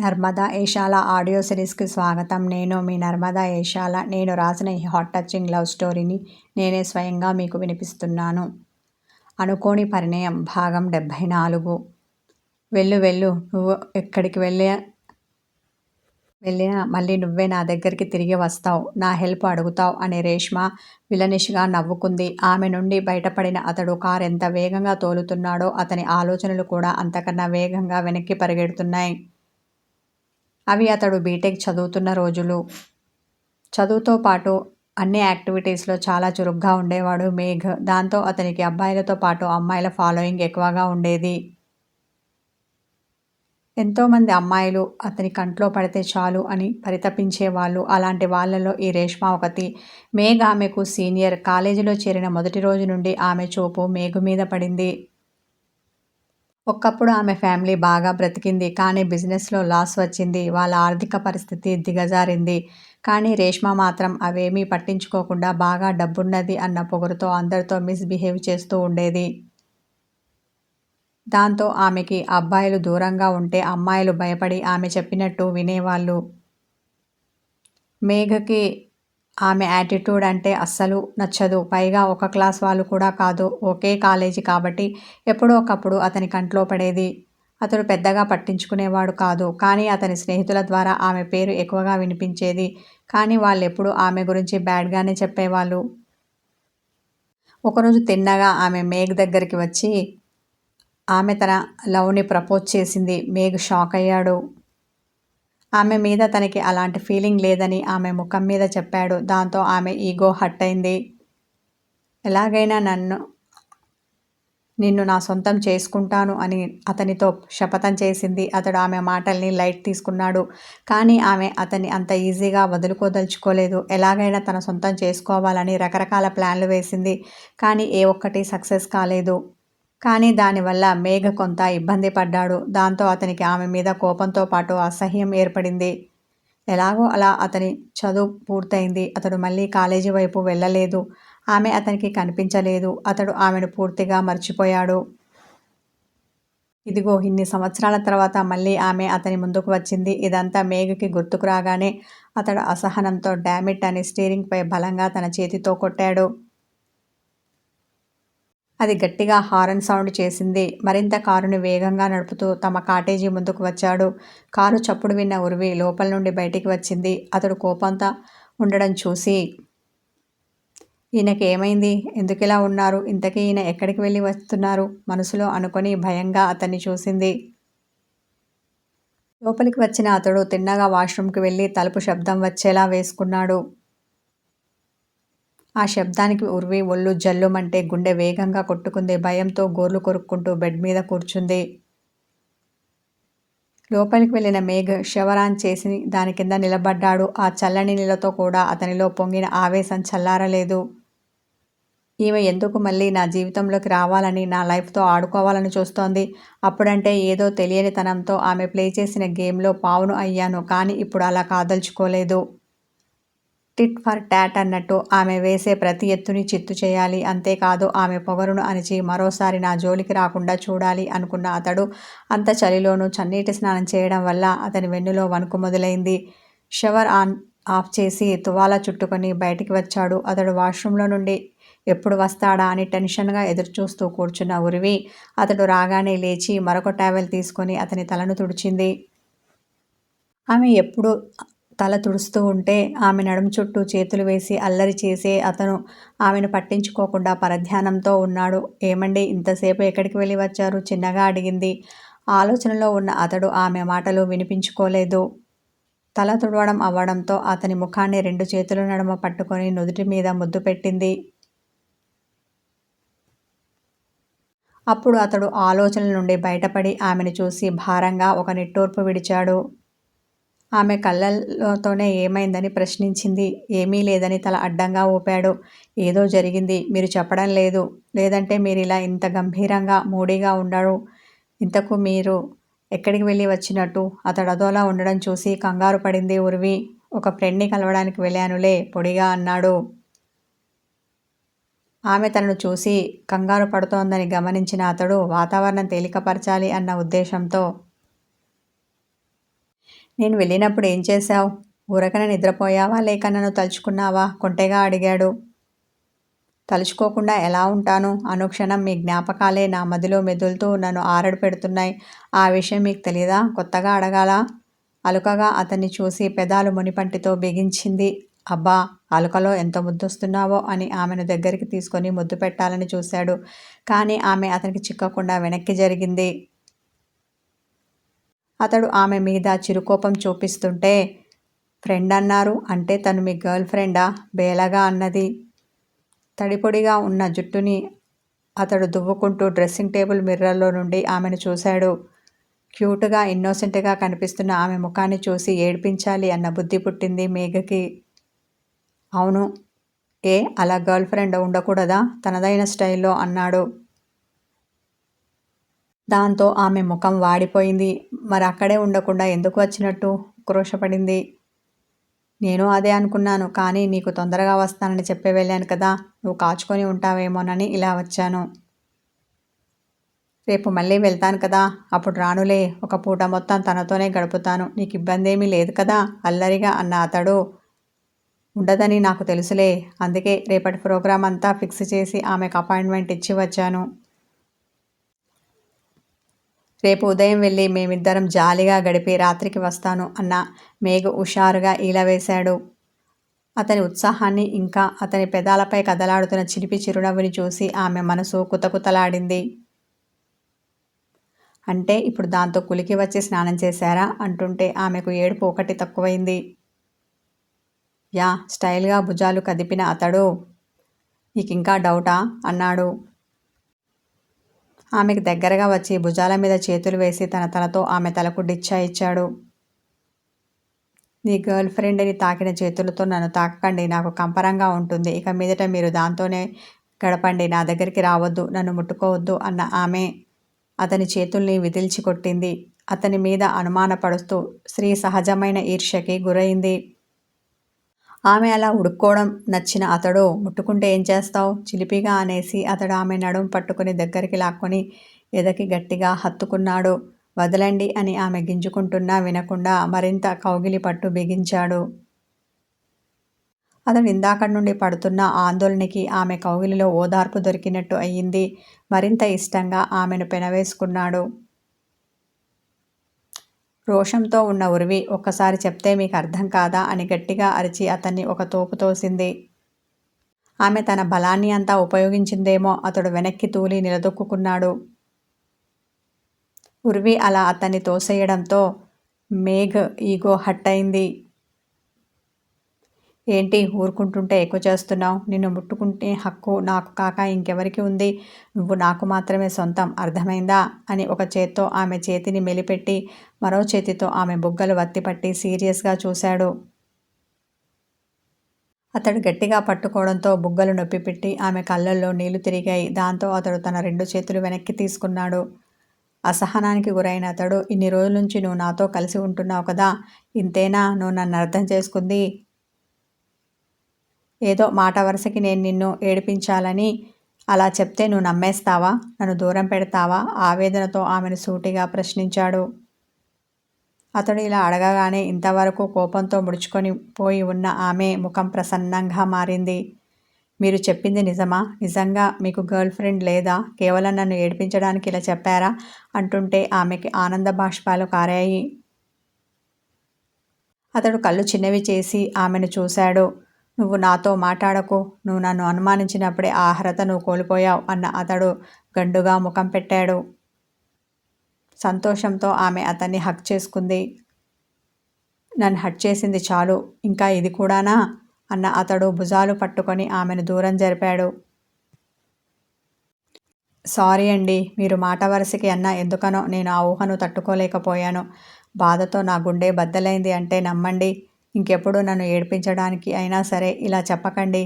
Narmada Eshala audio సిరీస్కి స్వాగతం. నేను మీ నర్మదా ఏషాల. నేను రాసిన ఈ హాట్ టచింగ్ లవ్ స్టోరీని నేనే స్వయంగా మీకు వినిపిస్తున్నాను. అనుకోని పరిణయం భాగం డెబ్భై నాలుగు. వెళ్ళు వెళ్ళు. నువ్వు ఎక్కడికి వెళ్ళే వెళ్ళినా మళ్ళీ నువ్వే నా దగ్గరికి తిరిగి వస్తావు. నా హెల్ప్ అడుగుతావు అనే రేష్మ విలనిష్గా నవ్వుకుంది. ఆమె నుండి బయటపడిన అతడు కారు ఎంత వేగంగా తోలుతున్నాడో అతని ఆలోచనలు కూడా అంతకన్నా వేగంగా వెనక్కి పరిగెడుతున్నాయి. అవి అతడు బీటెక్ చదువుతున్న రోజులు. చదువుతో పాటు అన్ని యాక్టివిటీస్లో చాలా చురుగ్గా ఉండేవాడు మేఘ్. దాంతో అతనికి అబ్బాయిలతో పాటు అమ్మాయిల ఫాలోయింగ్ ఎక్కువగా ఉండేది. ఎంతోమంది అమ్మాయిలు అతని కంట్లో పడితే చాలు అని పరితపించేవాళ్ళు. అలాంటి వాళ్ళలో ఈ రేష్మ ఒకటి మేఘ్ ఆమెకు సీనియర్. కాలేజీలో చేరిన మొదటి రోజు నుండి ఆమె చూపు మేఘు మీద పడింది. ఒకప్పుడు ఆమె ఫ్యామిలీ బాగా బ్రతికింది కానీ బిజినెస్లో లాస్ వచ్చింది వాళ్ళ ఆర్థిక పరిస్థితి దిగజారింది. కానీ రేష్మ మాత్రం అవేమీ పట్టించుకోకుండా బాగా డబ్బున్నది అన్న పొగరుతో అందరితో మిస్బిహేవ్ చేస్తూ ఉండేది. దాంతో ఆమెకి అబ్బాయిలు దూరంగా ఉంటే అమ్మాయిలు భయపడి ఆమె చెప్పినట్టు వినేవాళ్ళు. మేఘకి ఆమె యాటిట్యూడ్ అంటే అస్సలు నచ్చదు. పైగా ఒక క్లాస్ వాళ్ళు కూడా కాదు. ఒకే కాలేజీ కాబట్టి ఎప్పుడో ఒకప్పుడు అతని కంట్లో పడేది. అతడు పెద్దగా పట్టించుకునేవాడు కాదు. కానీ అతని స్నేహితుల ద్వారా ఆమె పేరు ఎక్కువగా వినిపించేది. కానీ వాళ్ళు ఎప్పుడు ఆమె గురించి బ్యాడ్గానే చెప్పేవాళ్ళు. ఒకరోజు తిన్నగా ఆమె మేఘ్ దగ్గరికి వచ్చి ఆమె తన లవ్ని ప్రపోజ్ చేసింది. మేఘ్ షాక్ అయ్యాడు. ఆమె మీద తనకి అలాంటి ఫీలింగ్ లేదని ఆమె ముఖం మీద చెప్పాడు. దాంతో ఆమె ఈగో హట్ అయింది ఎలాగైనా నన్ను నిన్ను నా సొంతం చేసుకుంటాను అని అతనితో శపథం చేసింది. అతడు ఆమె మాటల్ని లైట్ తీసుకున్నాడు. కానీ ఆమె అతన్ని అంత ఈజీగా వదులుకోదలుచుకోలేదు. ఎలాగైనా తన సొంతం చేసుకోవాలని రకరకాల ప్లాన్లు వేసింది. కానీ ఏ ఒక్కటి సక్సెస్ కాలేదు. కానీ దానివల్ల మేఘ కొంత ఇబ్బంది పడ్డాడు. దాంతో అతనికి ఆమె మీద కోపంతో పాటు అసహ్యం ఏర్పడింది. ఎలాగో అలా అతని చదువు పూర్తయింది. అతడు మళ్ళీ కాలేజీ వైపు వెళ్ళలేదు. ఆమె అతనికి కనిపించలేదు. అతడు ఆమెను పూర్తిగా మర్చిపోయాడు. ఇదిగో ఇన్ని సంవత్సరాల తర్వాత మళ్ళీ ఆమె అతని ముందుకు వచ్చింది. ఇదంతా మేఘకి గుర్తుకు రాగానే అతడు అసహనంతో డామిట్ అని స్టీరింగ్పై బలంగా తన చేతితో కొట్టాడు. అది గట్టిగా హారన్ సౌండ్ చేసింది. మరింత కారుని వేగంగా నడుపుతూ తమ కాటేజీ ముందుకు వచ్చాడు. కారు చప్పుడు విన్న ఉరివి లోపల నుండి బయటికి వచ్చింది. అతడు కోపంతా ఉండడం చూసి ఈయనకి ఏమైంది? ఎందుకు ఇలా ఉన్నారు? ఇంతకీ ఈయన ఎక్కడికి వెళ్ళి వస్తున్నారు? మనసులో అనుకొని భయంగా అతన్ని చూసింది. లోపలికి వచ్చిన అతడు తిన్నగా వాష్రూమ్కి వెళ్ళి తలుపు శబ్దం వచ్చేలా వేసుకున్నాడు. ఆ శబ్దానికి ఉరివి ఒళ్ళు జల్లుమంటే గుండె వేగంగా కొట్టుకుంది. భయంతో గోర్లు కొరుక్కుంటూ బెడ్ మీద కూర్చుంది. లోపలికి వెళ్ళిన మేఘ్ శవరాన్ చేసి దాని కింద నిలబడ్డాడు. ఆ చల్లని నీళ్ళతో కూడా అతనిలో పొంగిన ఆవేశం చల్లారలేదు. ఈమె ఎందుకు మళ్ళీ నా జీవితంలోకి రావాలని నా లైఫ్తో ఆడుకోవాలని చూస్తోంది. అప్పుడంటే ఏదో తెలియనితనంతో ఆమె ప్లే చేసిన గేమ్లో పావును అయ్యాను. కానీ ఇప్పుడు అలా కాదలుచుకోలేదు. టిట్ ఫర్ టాట్ అన్నట్టు ఆమె వేసే ప్రతి ఎత్తుని చిత్తు చేయాలి. అంతేకాదు ఆమె పొగరును అణిచి మరోసారి నా జోలికి రాకుండా చూడాలి అనుకున్న అతడు అంత చలిలోనూ చన్నీటి స్నానం చేయడం వల్ల అతని వెన్నులో వణుకు మొదలైంది. షవర్ ఆన్ ఆఫ్ చేసి తువాలా చుట్టుకొని బయటికి వచ్చాడు. అతడు వాష్రూంలో నుండి ఎప్పుడు వస్తాడా? అని టెన్షన్గా ఎదురుచూస్తూ కూర్చున్న ఉరివి అతడు రాగానే లేచి మరొక టావెల్ తీసుకొని అతని తలను తుడిచింది. ఆమె ఎప్పుడు తల తుడుస్తూ ఉంటే ఆమె నడుము చుట్టూ చేతులు వేసి అల్లరి చేసే అతను ఆమెను పట్టించుకోకుండా పరధ్యానంతో ఉన్నాడు. ఏమండి ఇంతసేపు ఎక్కడికి వెళ్ళి వచ్చారు? చిన్నగా అడిగింది. ఆలోచనలో ఉన్న అతడు ఆమె మాటలు వినిపించుకోలేదు. తల తుడవడం అవ్వడంతో అతని ముఖాన్ని రెండు చేతుల నడుమ పట్టుకొని నుదుటి మీద ముద్దు పెట్టింది. అప్పుడు అతడు ఆలోచనల నుండి బయటపడి ఆమెను చూసి భారంగా ఒక నిట్టూర్పు విడిచాడు. ఆమె కళ్ళతోనే ఏమైందని ప్రశ్నించింది. ఏమీ లేదని తల అడ్డంగా ఊపాడు. ఏదో జరిగింది. మీరు చెప్పడం లేదు. లేదంటే మీరు ఇలా ఇంత గంభీరంగా మూడీగా ఉండరు. ఇంతకు మీరు ఎక్కడికి వెళ్ళి వచ్చినట్టు? అతడు అదోలా ఉండడం చూసి కంగారు పడింది ఉరివి. ఒక ఫ్రెండ్ని కలవడానికి వెళ్ళానులే పొడిగా అన్నాడు. ఆమె తనను చూసి కంగారు పడుతోందని గమనించిన అతడు వాతావరణం తేలికపరచాలి అన్న ఉద్దేశంతో నేను వెళ్ళినప్పుడు ఏం చేశావు? ఊరకన నిద్రపోయావా లేక నన్ను తలుచుకున్నావా? కొంటెగా అడిగాడు. తలుచుకోకుండా ఎలా ఉంటాను? అనుక్షణం మీ జ్ఞాపకాలే నా మదిలో మెదులుతూ నన్ను ఆరడు పెడుతున్నాయి. ఆ విషయం మీకు తెలియదా కొత్తగా అడగాల? అలుకగా అతన్ని చూసి పెదాలు మునిపంటితో బిగించింది. అబ్బా అలుకలో ఎంత ముద్దొస్తున్నావో అని ఆమెను దగ్గరికి తీసుకొని ముద్దు పెట్టాలని చూశాడు. కానీ ఆమె అతనికి చిక్కకుండా వెనక్కి జరిగింది. అతడు ఆమె మీద చిరుకోపం చూపిస్తుంటే ఫ్రెండ్ అన్నారు. అంటే తను మీ గర్ల్ ఫ్రెండా? బేలగా అన్నది. తడిపొడిగా ఉన్న జుట్టుని అతడు దువ్వుకుంటూ డ్రెస్సింగ్ టేబుల్ మిర్రర్లో నుండి ఆమెను చూశాడు. క్యూట్గా ఇన్నోసెంట్గా కనిపిస్తున్న ఆమె ముఖాన్ని చూసి ఏడ్పించాలి అన్న బుద్ధి పుట్టింది మేఘకి. అవును. ఏ? అలా గర్ల్ ఫ్రెండ్ ఉండకూడదా? తనదైన స్టైల్లో అన్నాడు. దాంతో ఆమె ముఖం వాడిపోయింది. మరి అక్కడే ఉండకుండా ఎందుకు వచ్చినట్టు? క్రోషపడింది నేను అదే అనుకున్నాను కానీ నీకు తొందరగా వస్తానని చెప్పి వెళ్ళాను కదా. నువ్వు కాచుకొని ఉంటావేమోనని ఇలా వచ్చాను. రేపు మళ్ళీ వెళ్తాను కదా. అప్పుడు రానులే ఒక పూట మొత్తం తనతోనే గడుపుతాను. నీకు ఇబ్బంది ఏమీ లేదు కదా? అల్లరిగా అన్న అతడు. ఉండదని నాకు తెలుసులే అందుకే రేపటి ప్రోగ్రాం అంతా ఫిక్స్ చేసి ఆమెకు అపాయింట్మెంట్ ఇచ్చి వచ్చాను. రేపు ఉదయం వెళ్ళి మేమిద్దరం జాలిగా గడిపి రాత్రికి వస్తాను అన్న మేఘ హుషారుగా ఈలవేశాడు అతని ఉత్సాహాన్ని ఇంకా అతని పెదాలపై కదలాడుతున్న చిలిపి చిరునవ్వుని చూసి ఆమె మనసు కుతకుతలాడింది. అంటే ఇప్పుడు దాంతో కులికి వచ్చి స్నానం చేశారా? అంటుంటే ఆమెకు ఏడుపు ఒకటి తక్కువైంది. యా స్టైల్గా భుజాలు కదిపిన అతడు. నీకింకా డౌటా? అన్నాడు. ఆమెకు దగ్గరగా వచ్చి భుజాల మీద చేతులు వేసి తన తలతో ఆమె తలకు డిచ్చా ఇచ్చాడు. నీ గర్ల్ ఫ్రెండ్ని తాకిన చేతులతో నన్ను తాకకండి నాకు కంపరంగా ఉంటుంది. ఇక మీదట మీరు దాంతోనే గడపండి నా దగ్గరికి రావద్దు నన్ను ముట్టుకోవద్దు అన్న ఆమె అతని చేతుల్ని విదిల్చి కొట్టింది. అతని మీద అనుమానపడుస్తూ స్త్రీ సహజమైన ఈర్ష్యకి గురైంది. ఆమె అలా ఉడుక్కోవడం నచ్చిన అతడు ముట్టుకుంటే ఏం చేస్తావు? చిలిపిగా అనేసి అతడు ఆమె నడుము పట్టుకుని దగ్గరికి లాక్కొని ఎదకి గట్టిగా హత్తుకున్నాడు. వదలండి అని ఆమె గింజుకుంటున్నా వినకుండా మరింత కౌగిలి పట్టు బిగించాడు. అతడు ఇందాక నుండి పడుతున్న ఆందోళనకి ఆమె కౌగిలిలో ఓదార్పు దొరికినట్టు అయ్యింది. మరింత ఇష్టంగా ఆమెను పెనవేసుకున్నాడు. రోషంతో ఉన్న ఉరివి ఒక్కసారి చెప్తే మీకు అర్థం కాదా అని గట్టిగా అరిచి అతన్ని ఒక తోపు తోసింది. ఆమె తన బలాన్ని అంతా ఉపయోగించిందేమో అతడు వెనక్కి తూలి నిలదొక్కున్నాడు ఉర్వి అలా అతన్ని తోసేయడంతో మేఘ్ ఈగో హట్ అయింది. ఏంటి ఊరుకుంటుంటే ఎక్కువ చేస్తున్నావు? నిన్ను ముట్టుకుంటే హక్కు నాకు కాక ఇంకెవరికి ఉంది? నువ్వు నాకు మాత్రమే సొంతం అర్థమైందా? అని ఒక చేత్తో ఆమె చేతిని మెలిపెట్టి మరో చేతితో ఆమె బుగ్గలు వత్తిపట్టి సీరియస్గా చూశాడు. అతడు గట్టిగా పట్టుకోవడంతో బుగ్గలు నొప్పిపెట్టి ఆమె కళ్ళల్లో నీళ్ళు తిరిగాయి. దాంతో అతడు తన రెండు చేతులు వెనక్కి తీసుకున్నాడు. అసహనానికి గురైన అతడు ఇన్ని రోజుల నుంచి నువ్వు నాతో కలిసి ఉంటున్నావు కదా? ఇంతేనా? నువ్వు నన్ను అర్థం చేసుకుంది? ఏదో మాట వరుసకి నేను నిన్ను ఏడిపించాలని అలా చెప్తే నువ్వు నమ్మేస్తావా? నన్ను దూరం పెడతావా? ఆవేదనతో ఆమెను సూటిగా ప్రశ్నించాడు. అతడు ఇలా అడగగానే ఇంతవరకు కోపంతో ముడుచుకొని పోయి ఉన్న ఆమె ముఖం ప్రసన్నంగా మారింది. మీరు చెప్పింది నిజమా? నిజంగా మీకు గర్ల్ ఫ్రెండ్ లేదా? కేవలం నన్ను ఏడిపించడానికి ఇలా చెప్పారా? అంటుంటే ఆమెకి ఆనంద బాష్పాలు కారాయి. అతడు కళ్ళు చిన్నవి చేసి ఆమెను చూశాడు. నువ్వు నాతో మాట్లాడకు. నువ్వు నన్ను అనుమానించినప్పుడే ఆ అర్హత నువ్వు కోల్పోయావు అన్న అతడు గండుగా ముఖం పెట్టాడు. సంతోషంతో ఆమె అతన్ని హక్ చేసుకుంది. నన్ను హట్ చేసింది చాలు. ఇంకా ఇది కూడానా? అన్న అతడు భుజాలు పట్టుకొని ఆమెను దూరం జరిపాడు. సారీ అండి. మీరు మాట వరుసకి అన్న ఎందుకనో నేను ఆ ఊహను తట్టుకోలేకపోయాను. బాధతో నా గుండె బద్దలైంది అంటే నమ్మండి. ఇంకెప్పుడు నన్ను ఏడిపించడానికి అయినా సరే ఇలా చెప్పకండి.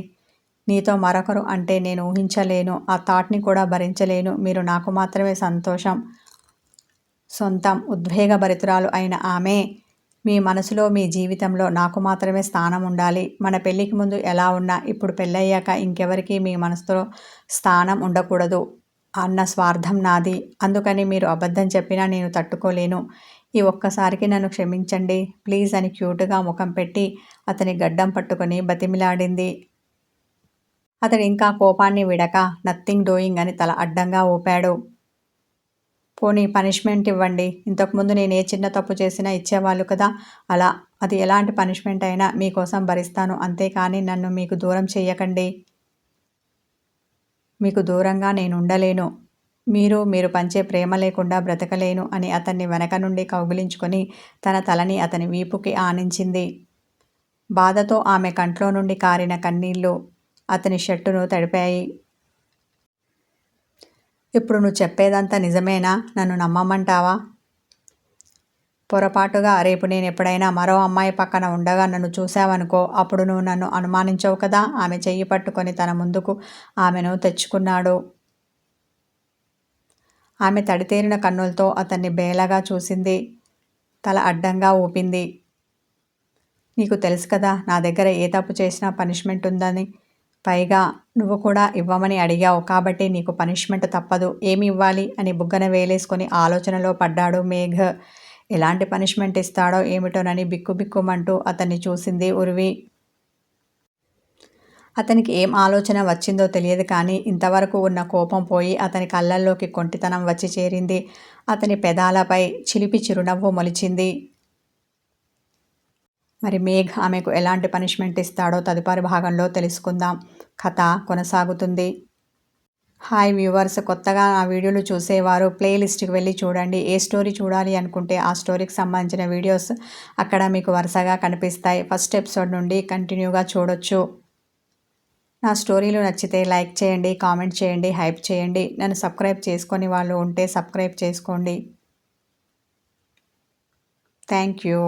నీతో మరొకరు అంటే నేను ఊహించలేను. ఆ థాట్ని కూడా భరించలేను. మీరు నాకు మాత్రమే సంతోషం సొంతం ఉద్వేగభరితురాలు అయిన ఆమె. మీ మనసులో మీ జీవితంలో నాకు మాత్రమే స్థానం ఉండాలి. మన పెళ్ళికి ముందు ఎలా ఉన్నా ఇప్పుడు పెళ్ళయ్యాక ఇంకెవరికి మీ మనసులో స్థానం ఉండకూడదు అన్న స్వార్థం నాది. అందుకని మీరు అబద్ధం చెప్పినా నేను తట్టుకోలేను. ఈ ఒక్కసారికి నన్ను క్షమించండి. ప్లీజ్ అని క్యూట్గా ముఖం పెట్టి అతని గడ్డం పట్టుకొని బతిమిలాడింది. అతడు ఇంకా కోపాన్ని విడక నథింగ్ డూయింగ్ అని తల అడ్డంగా ఊపాడు. పోనీ పనిష్మెంట్ ఇవ్వండి. ఇంతకుముందు నేను ఏ చిన్న తప్పు చేసినా ఇచ్చేవాళ్ళు కదా. అలా అది ఎలాంటి పనిష్మెంట్ అయినా మీకోసం భరిస్తాను. అంతేకాని నన్ను మీకు దూరం చెయ్యకండి. మీకు దూరంగా నేను ఉండలేను. మీరు మీరు పంచే ప్రేమ లేకుండా బ్రతకలేను అని అతన్ని వెనక నుండి కౌగిలించుకొని తన తలని అతని వీపుకి ఆనించింది. బాధతో ఆమె కంట్లో నుండి కారిన కన్నీళ్ళు అతని షర్టును తడిపాయి. ఇప్పుడు నువ్వు చెప్పేదంతా నిజమేనా? నన్ను నమ్మమంటావా? పొరపాటుగా రేపు నేను ఎప్పుడైనా మరో అమ్మాయి పక్కన ఉండగా నన్ను చూశావనుకో అప్పుడు నువ్వు నన్ను అనుమానించవు కదా? ఆమె చెయ్యి పట్టుకొని తన ముందుకు ఆమెను తెచ్చుకున్నాడు. ఆమె తడితేరిన కన్నులతో అతన్ని బేలగా చూసింది. తల అడ్డంగా ఊపింది. నీకు తెలుసు కదా నా దగ్గర ఏ తప్పు చేసినా పనిష్మెంట్ ఉందని. పైగా నువ్వు కూడా ఇవ్వమని అడిగావు కాబట్టి నీకు పనిష్మెంట్ తప్పదు. ఏమి ఇవ్వాలి? అని బుగ్గన వేలేసుకొని ఆలోచనలో పడ్డాడు మేఘ్. ఎలాంటి పనిష్మెంట్ ఇస్తాడో ఏమిటోనని బిక్కుబిక్కుమంటూ అతన్ని చూసింది ఉర్వి. అతనికి ఏం ఆలోచన వచ్చిందో తెలియదు కానీ ఇంతవరకు ఉన్న కోపం పోయి అతని కళ్ళల్లోకి కొంటితనం వచ్చి చేరింది. అతని పెదాలపై చిలిపి చిరునవ్వు మొలిచింది. మరి మేఘ్ ఆమెకు ఎలాంటి పనిష్మెంట్ ఇస్తాడో తదుపరి భాగంలో తెలుసుకుందాం. కథ కొనసాగుతుంది. హాయ్ వ్యూవర్స్ కొత్తగా ఆ వీడియోలు చూసేవారు ప్లేలిస్ట్కి వెళ్ళి చూడండి. ఏ స్టోరీ చూడాలి అనుకుంటే ఆ స్టోరీకి సంబంధించిన వీడియోస్ అక్కడ మీకు వరుసగా కనిపిస్తాయి. ఫస్ట్ ఎపిసోడ్ నుండి కంటిన్యూగా చూడొచ్చు. నా స్టోరీలు నచ్చితే లైక్ చేయండి కామెంట్ చేయండి హైప్ చేయండి. నన్ను సబ్స్క్రైబ్ చేసుకొని వాళ్ళు ఉంటే సబ్స్క్రైబ్ చేసుకోండి. Thank you.